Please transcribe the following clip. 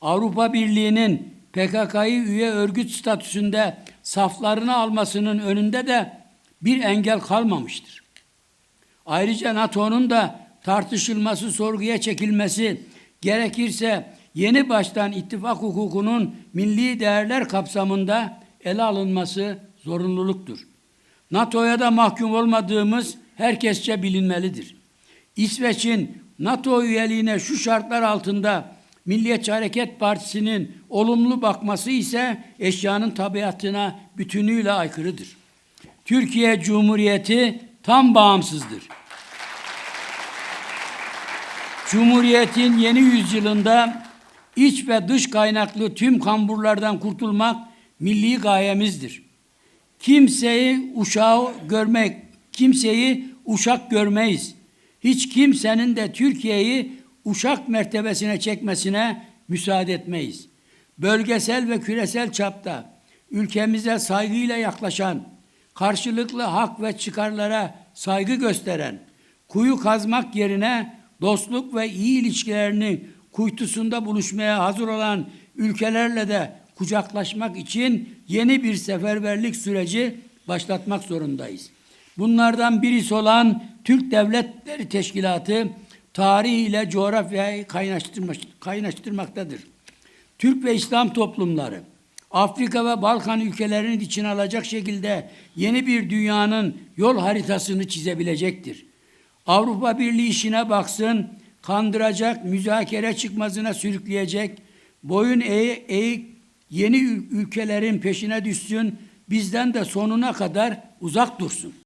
Avrupa Birliği'nin PKK'yı üye örgüt statüsünde saflarına almasının önünde de bir engel kalmamıştır. Ayrıca NATO'nun da tartışılması, sorguya çekilmesi, gerekirse yeni baştan ittifak hukukunun milli değerler kapsamında ele alınması zorunluluktur. NATO'ya da mahkum olmadığımız herkesçe bilinmelidir. İsveç'in NATO üyeliğine şu şartlar altında Milliyetçi Hareket Partisi'nin olumlu bakması ise eşyanın tabiatına bütünüyle aykırıdır. Türkiye Cumhuriyeti tam bağımsızdır. Cumhuriyetin yeni yüzyılında iç ve dış kaynaklı tüm kamburlardan kurtulmak milli gayemizdir. Kimseyi uşağı görmek, kimseyi uşak görmeyiz. Hiç kimsenin de Türkiye'yi uşak mertebesine çekmesine müsaade etmeyiz. Bölgesel ve küresel çapta ülkemize saygıyla yaklaşan, karşılıklı hak ve çıkarlara saygı gösteren, kuyu kazmak yerine dostluk ve iyi ilişkilerini kuytusunda buluşmaya hazır olan ülkelerle de kucaklaşmak için yeni bir seferberlik süreci başlatmak zorundayız. Bunlardan birisi olan Türk Devletleri Teşkilatı tarih ile coğrafyayı kaynaştırmış, kaynaştırmaktadır. Türk ve İslam toplumları Afrika ve Balkan ülkelerini içine alacak şekilde yeni bir dünyanın yol haritasını çizebilecektir. Avrupa Birliği işine baksın, kandıracak, müzakere çıkmazına sürükleyecek, boyun eğ, eğik yeni ül- ülkelerin peşine düşsün, bizden de sonuna kadar uzak dursun.